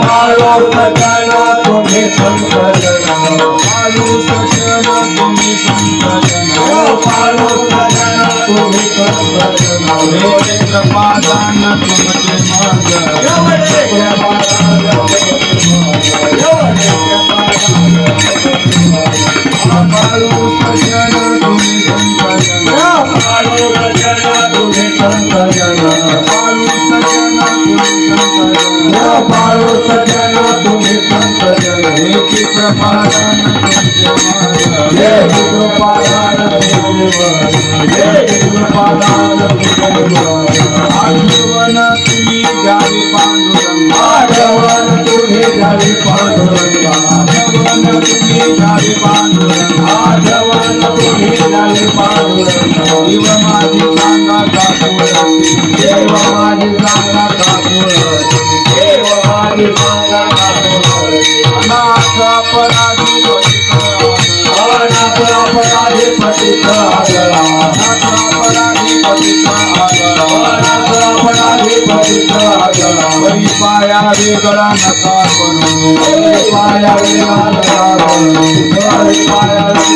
पाळो सजन तुम्ही संत जन पाळू सजन तुम्ही संतजन पाळो तुम्ही. संत तुमचे पाळो सजन तुम्ही संत जन तुमचे मग हे कृपादान हे कृपादान आजीवन तुम्ही द्यावे पांडुरंग आजवन तुम्ही झाली पांडुरंगा आजीवन तुम्ही द्यावे पांडुरंग आजवन तुम्ही झाली पांडुरंगा पाया पतित आदर करू पाया वेगळा नका करू पाया पाया